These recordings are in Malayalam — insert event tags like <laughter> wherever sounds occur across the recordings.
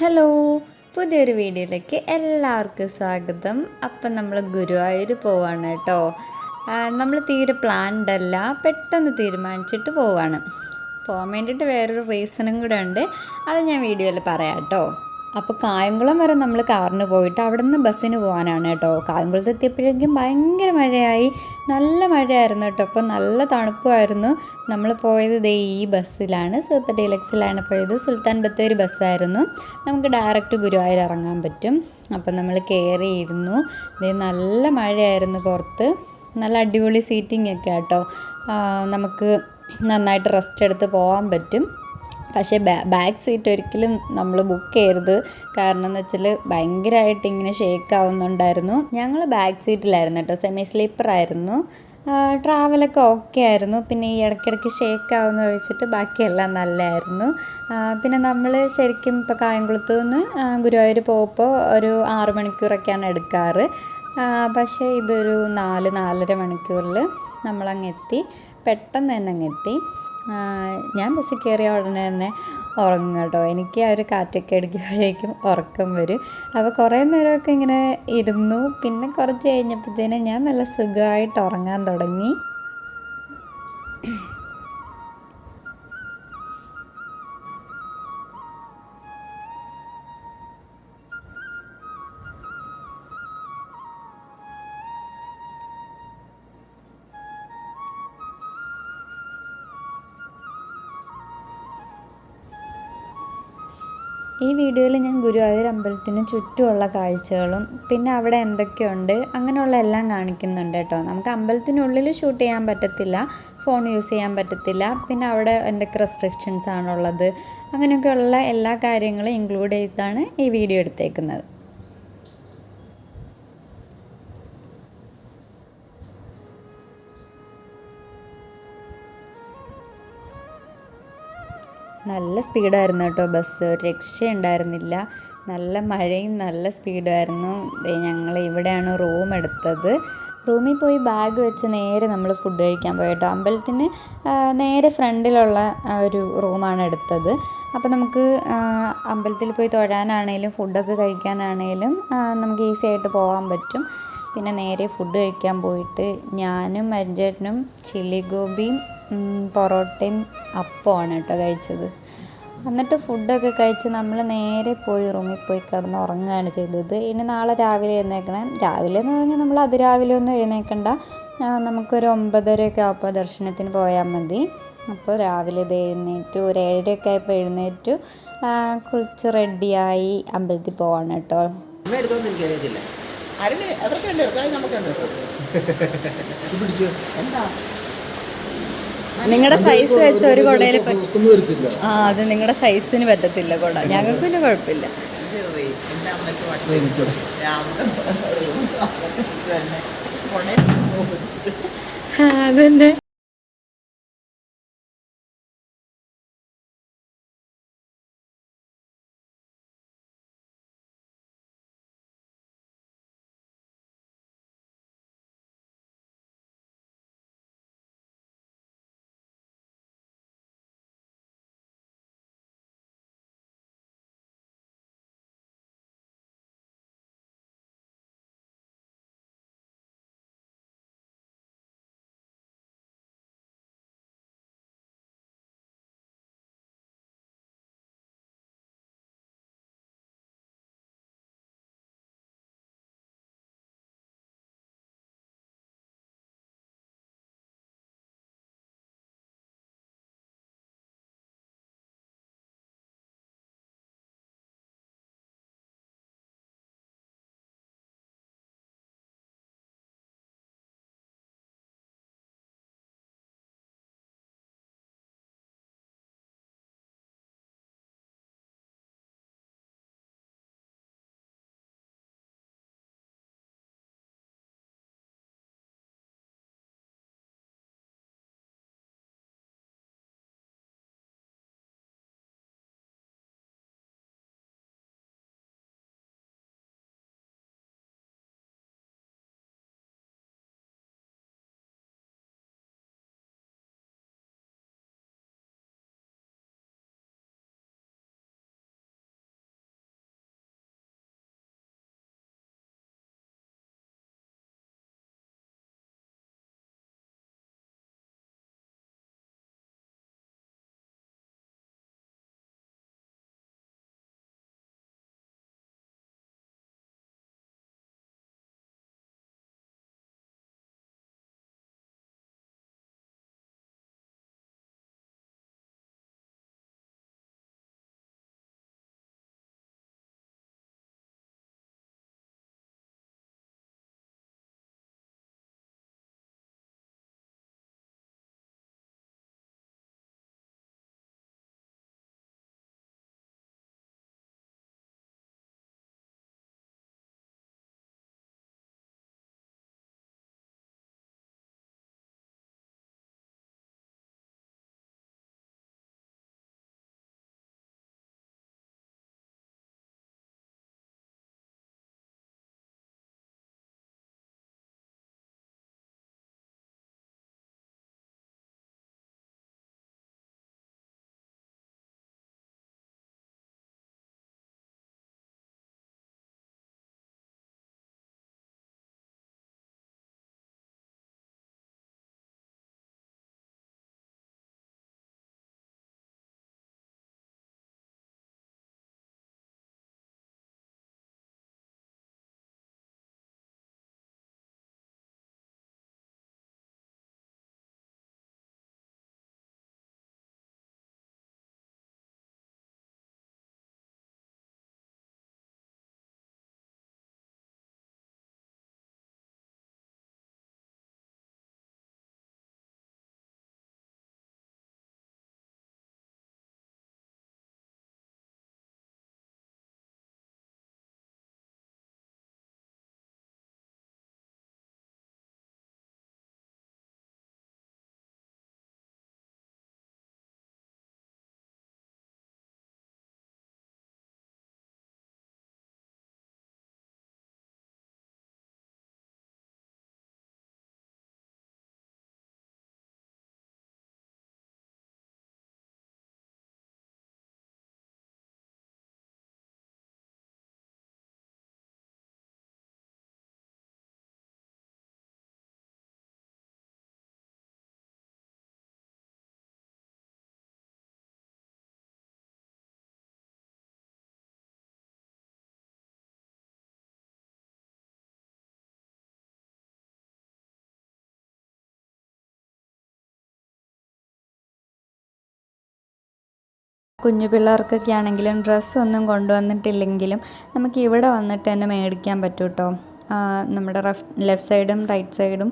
ഹലോ പുതിയൊരു വീഡിയോയിലേക്ക് എല്ലാവർക്കും സ്വാഗതം. അപ്പം നമ്മൾ ഗുരുവായൂർ പോവാണ് കേട്ടോ. നമ്മൾ തീരെ പ്ലാൻഡ് അല്ല പെട്ടെന്ന് തീരുമാനിച്ചിട്ട് പോവാണ്. പോകാൻ വേണ്ടിയിട്ട് വേറൊരു റീസണും കൂടെ ഉണ്ട്. അത് ഞാൻ വീഡിയോയിൽ പറയാം കേട്ടോ. അപ്പോൾ കായംകുളം വരെ നമ്മൾ കാറിന് പോയിട്ട് അവിടെ നിന്ന് ബസ്സിന് പോകാനാണ് കേട്ടോ. കായംകുളത്ത് എത്തിയപ്പോഴേക്കും ഭയങ്കര മഴയായി. നല്ല മഴയായിരുന്നു കേട്ടോ. അപ്പോൾ നല്ല തണുപ്പുമായിരുന്നു നമ്മൾ പോയത് ദേ ഈ ബസ്സിലാണ്. സൂപ്പർ ഡീലക്സിലാണ് പോയത്. സുൽത്താൻ ബത്തേരി ബസ്സായിരുന്നു. നമുക്ക് ഡയറക്റ്റ് ഗുരുവായൂർ ഇറങ്ങാൻ പറ്റും. അപ്പോൾ നമ്മൾ കയറിയിരുന്നു ദേ നല്ല മഴയായിരുന്നു പുറത്ത്. നല്ല അടിപൊളി സീറ്റിംഗ് ഒക്കെ കേട്ടോ നമുക്ക് നന്നായിട്ട് റെസ്റ്റ് എടുത്ത് പോകാൻ പറ്റും. പക്ഷേ ബാക്ക് സീറ്റ് ഒരിക്കലും നമ്മൾ ബുക്ക് ചെയ്യരുത്. കാരണം എന്ന് വെച്ചാൽ ഭയങ്കരമായിട്ട് ഇങ്ങനെ ഷേക്ക് ആവുന്നുണ്ടായിരുന്നു. ഞങ്ങൾ ബാക്ക് സീറ്റിലായിരുന്നു കേട്ടോ സെമി സ്ലീപ്പർ ആയിരുന്നു ട്രാവലൊക്കെ ഓക്കെ ആയിരുന്നു. പിന്നെ ഈ ഇടയ്ക്കിടയ്ക്ക് ഷേക്ക് ആവുമെന്ന് ഒഴിച്ചിട്ട് ബാക്കിയെല്ലാം നല്ലതായിരുന്നു പിന്നെ നമ്മൾ ശരിക്കും ഇപ്പോൾ കായംകുളത്ത് നിന്ന് ഗുരുവായൂർ പോകുമ്പോൾ ഒരു ആറ് മണിക്കൂറൊക്കെയാണ് എടുക്കാറ്. പക്ഷേ ഇതൊരു നാല് നാലര മണിക്കൂറിൽ നമ്മളങ്ങെത്തി പെട്ടെന്ന് തന്നെ അങ്ങ് എത്തി. ഞാൻ ബസ്സിൽ കയറിയ ഉടനെ തന്നെ ഉറങ്ങും കേട്ടോ. എനിക്ക് ആ ഒരു കാറ്റൊക്കെ അടിക്കുമ്പോഴേക്കും ഉറക്കം വരും. അപ്പോൾ കുറേ നേരമൊക്കെ ഇങ്ങനെ ഇരുന്നു. പിന്നെ കുറച്ച് കഴിഞ്ഞപ്പോഴത്തേനും ഞാൻ നല്ല സുഖമായിട്ട് ഉറങ്ങാൻ തുടങ്ങി. ഈ വീഡിയോയിൽ ഞാൻ ഗുരുവായൂർ അമ്പലത്തിന് ചുറ്റുമുള്ള കാഴ്ചകളും പിന്നെ അവിടെ എന്തൊക്കെയുണ്ട് അങ്ങനെയുള്ള എല്ലാം കാണിക്കുന്നുണ്ട് കേട്ടോ. നമുക്ക് അമ്പലത്തിനുള്ളിൽ ഷൂട്ട് ചെയ്യാൻ പറ്റത്തില്ല ഫോൺ യൂസ് ചെയ്യാൻ പറ്റത്തില്ല പിന്നെ അവിടെ എന്തൊക്കെ റെസ്ട്രിക്ഷൻസ് ആണുള്ളത് അങ്ങനെയൊക്കെയുള്ള എല്ലാ കാര്യങ്ങളും ഇൻക്ലൂഡ് ചെയ്താണ് ഈ വീഡിയോ എടുത്തേക്കുന്നത്. നല്ല സ്പീഡായിരുന്നു കേട്ടോ ബസ്. രക്ഷയുണ്ടായിരുന്നില്ല. നല്ല മഴയും നല്ല സ്പീഡായിരുന്നു. ഞങ്ങൾ ഇവിടെയാണ് റൂം എടുത്തത്. റൂമിൽ പോയി ബാഗ് വെച്ച് നേരെ നമ്മൾ ഫുഡ് കഴിക്കാൻ പോയി കേട്ടോ. അമ്പലത്തിന് നേരെ ഫ്രണ്ടിലുള്ള ഒരു റൂമാണ് എടുത്തത്. അപ്പോൾ നമുക്ക് അമ്പലത്തിൽ പോയി തൊഴാനാണേലും ഫുഡൊക്കെ കഴിക്കാനാണേലും നമുക്ക് ഈസി ആയിട്ട് പോകാൻ പറ്റും. പിന്നെ നേരെ ഫുഡ് കഴിക്കാൻ പോയിട്ട് ഞാനും അരിഞ്ചേട്ടനും ചില്ലി ഗോപിയും പൊറോട്ടയും അപ്പമാണ് കേട്ടോ കഴിച്ചത്. എന്നിട്ട് ഫുഡൊക്കെ കഴിച്ച് നമ്മൾ നേരെ പോയി റൂമിൽ പോയി കിടന്ന് ഉറങ്ങുകയാണ് ചെയ്തത്. ഇനി നാളെ രാവിലെ എഴുന്നേക്കണം രാവിലെ എന്ന് പറഞ്ഞാൽ നമ്മൾ അതിരാവിലെ ഒന്നും എഴുന്നേക്കണ്ട നമുക്കൊരു ഒമ്പതരയൊക്കെ ആകുമ്പോൾ ദർശനത്തിന് പോയാൽ മതി. അപ്പോൾ രാവിലെ ഇത് എഴുന്നേറ്റു. ഒരു ഏഴരയൊക്കെ ആയപ്പോൾ എഴുന്നേറ്റു. കുളിച്ച് റെഡിയായി അമ്പലത്തിൽ പോവാണ് കേട്ടോ. എന്താ? നിങ്ങളുടെ സൈസ് വെച്ച് ഒരു കുടയിൽ ആ അത് നിങ്ങളുടെ സൈസിന് പറ്റത്തില്ല കുട. ഞങ്ങൾക്ക് പിന്നെ കുഴപ്പമില്ല <laughs> അതന്നെ കുഞ്ഞു പിള്ളേർക്കൊക്കെ ആണെങ്കിലും ഡ്രസ്സൊന്നും കൊണ്ടുവന്നിട്ടില്ലെങ്കിലും നമുക്ക് ഇവിടെ വന്നിട്ട് തന്നെ മേടിക്കാൻ പറ്റും കേട്ടോ നമ്മുടെ റഫ് ലെഫ്റ്റ് സൈഡും റൈറ്റ് സൈഡും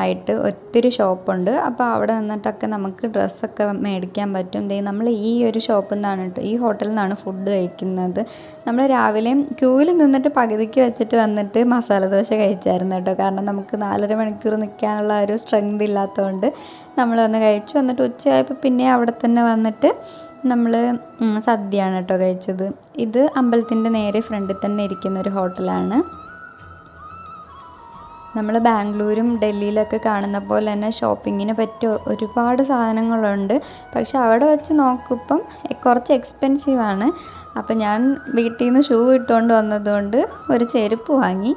ആയിട്ട് ഒത്തിരി ഷോപ്പുണ്ട്. അപ്പോൾ അവിടെ നിന്നിട്ടൊക്കെ നമുക്ക് ഡ്രസ്സൊക്കെ മേടിക്കാൻ പറ്റും. ദേ നമ്മൾ ഈ ഒരു ഷോപ്പിൽ നിന്നാണ് കേട്ടോ ഈ ഹോട്ടലിൽ നിന്നാണ് ഫുഡ് കഴിക്കുന്നത്. നമ്മൾ രാവിലെ ക്യൂവിൽ നിന്നിട്ട് പകുതിക്ക് വെച്ചിട്ട് വന്നിട്ട് മസാല ദോശ കഴിച്ചായിരുന്നു കേട്ടോ. കാരണം നമുക്ക് നാലര മണിക്കൂർ നിൽക്കാനുള്ള ഒരു സ്ട്രെങ്ത് ഇല്ലാത്തതുകൊണ്ട് നമ്മൾ വന്ന് കഴിച്ചു. എന്നിട്ട് ഉച്ചയായപ്പോൾ പിന്നെ അവിടെ തന്നെ വന്നിട്ട് നമ്മൾ സദ്യയാണ് കേട്ടോ കഴിച്ചത്. ഇത് അമ്പലത്തിന്റെ നേരെ ഫ്രണ്ടിൽ തന്നെ ഇരിക്കുന്ന ഒരു ഹോട്ടലാണ്. നമ്മൾ ബാംഗ്ലൂരും ഡൽഹിയിലൊക്കെ കാണുന്ന പോലെ തന്നെ ഷോപ്പിങ്ങിന് പറ്റിയ ഒരുപാട് സാധനങ്ങളുണ്ട്. പക്ഷെ അവിടെ വെച്ച് നോക്കുമ്പം കുറച്ച് എക്സ്പെൻസീവാണ്. അപ്പം ഞാൻ വീട്ടിൽ നിന്ന് ഷൂ ഇട്ടുകൊണ്ട് വന്നതുകൊണ്ട് ഒരു ചെരുപ്പ് വാങ്ങി.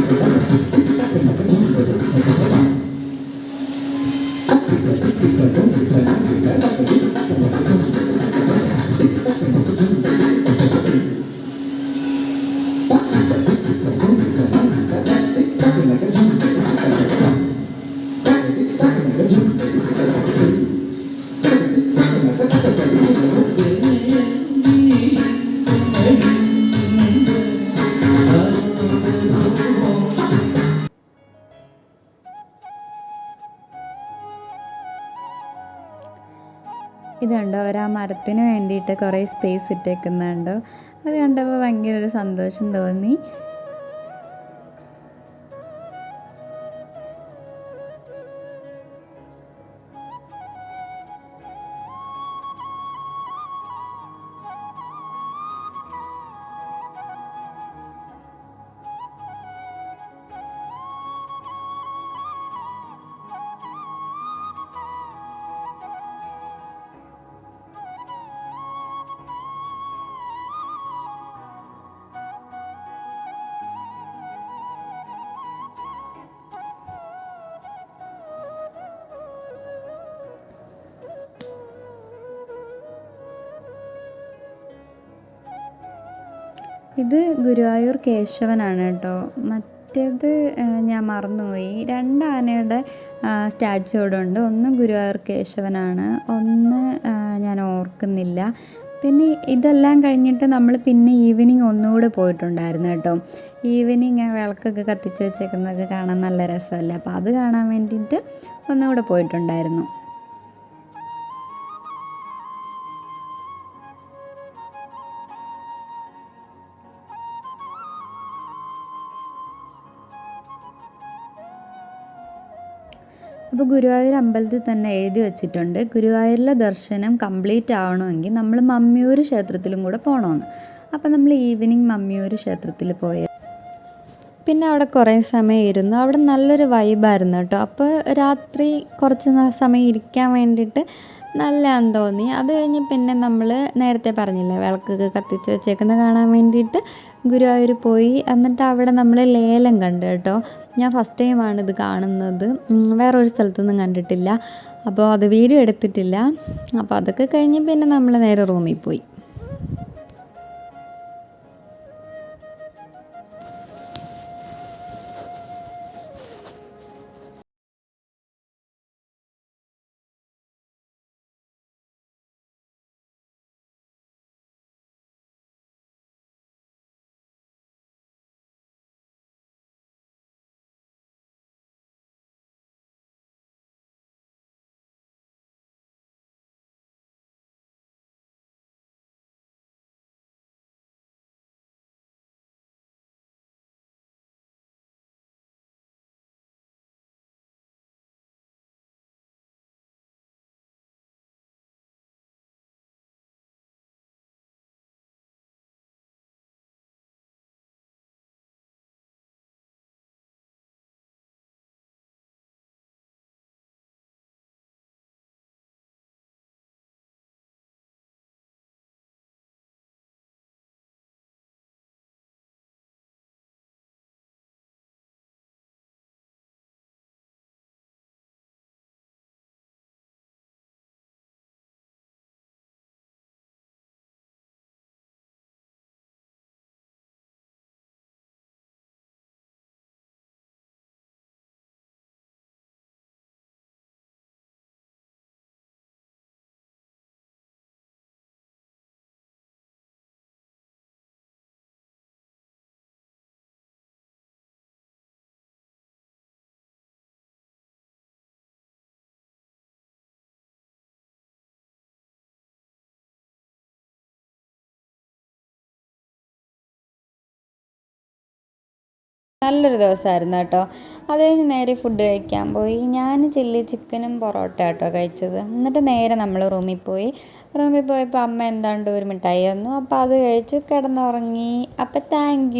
ഇത് കണ്ടോ. അവർ ആ മരത്തിന് വേണ്ടിയിട്ട് കുറേ സ്പേസ് ഇട്ടേക്കുന്നുണ്ടോ. അത് കണ്ടപ്പോൾ ഭയങ്കര ഒരു സന്തോഷം തോന്നി. ഇത് ഗുരുവായൂർ കേശവനാണ് കേട്ടോ. മറ്റേത് ഞാൻ മറന്നുപോയി. രണ്ട് ആനയുടെ സ്റ്റാച്ചു അവിടെ ഉണ്ട്. ഒന്ന് ഗുരുവായൂർ കേശവനാണ്. ഒന്ന് ഞാൻ ഓർക്കുന്നില്ല. പിന്നെ ഇതെല്ലാം കഴിഞ്ഞിട്ട് നമ്മൾ പിന്നെ ഈവനിങ് ഒന്നുകൂടെ പോയിട്ടുണ്ടായിരുന്നു കേട്ടോ. ഈവനിങ് വിളക്കൊക്കെ കത്തിച്ച് വെച്ചേക്കുന്നതൊക്കെ കാണാൻ നല്ല രസമല്ലേ? അപ്പോൾ അത് കാണാൻ വേണ്ടിയിട്ട് ഒന്നുകൂടെ പോയിട്ടുണ്ടായിരുന്നു. അപ്പോൾ ഗുരുവായൂർ അമ്പലത്തിൽ തന്നെ എഴുതി വെച്ചിട്ടുണ്ട് ഗുരുവായൂരിലെ ദർശനം കംപ്ലീറ്റ് ആവണമെങ്കിൽ നമ്മൾ മമ്മിയൂർ ക്ഷേത്രത്തിലും കൂടെ പോകണമെന്ന് അപ്പോൾ നമ്മൾ ഈവനിങ് മമ്മിയൂർ ക്ഷേത്രത്തിൽ പോയ. പിന്നെ അവിടെ കുറേ സമയം ഇരുന്നു. അവിടെ നല്ലൊരു വൈബായിരുന്നു കേട്ടോ. അപ്പോൾ രാത്രി കുറച്ച് സമയം ഇരിക്കാൻ വേണ്ടിയിട്ട് നല്ലതാന്ന് തോന്നി. അത് കഴിഞ്ഞ് പിന്നെ നമ്മൾ നേരത്തെ പറഞ്ഞില്ലേ വിളക്കൊക്കെ കത്തിച്ച് വെച്ചേക്കുന്നത് കാണാൻ വേണ്ടിയിട്ട് ഗുരുവായൂർ പോയി. എന്നിട്ട് അവിടെ നമ്മൾ ലേലം കണ്ടു കേട്ടോ. ഞാൻ ഫസ്റ്റ് ടൈമാണ് ഇത് കാണുന്നത്. വേറൊരു സ്ഥലത്തൊന്നും കണ്ടിട്ടില്ല. അപ്പോൾ അത് വീഡിയോ എടുത്തിട്ടില്ല. അപ്പോൾ അതൊക്കെ കഴിഞ്ഞ് പിന്നെ നമ്മൾ നേരെ റൂമിൽ പോയി. നല്ലൊരു ദിവസമായിരുന്നു കേട്ടോ. അത് കഴിഞ്ഞ് നേരെ ഫുഡ് കഴിക്കാൻ പോയി. ഞാൻ ചില്ലി ചിക്കനും പൊറോട്ട കേട്ടോ കഴിച്ചത്. എന്നിട്ട് നേരെ നമ്മൾ റൂമിൽ പോയി. റൂമിൽ പോയപ്പോൾ അമ്മ എന്താണ്ട് ഒരു മിഠായി തന്നു. അപ്പോൾ അത് കഴിച്ചു. കിടന്നുറങ്ങി. അപ്പോൾ താങ്ക്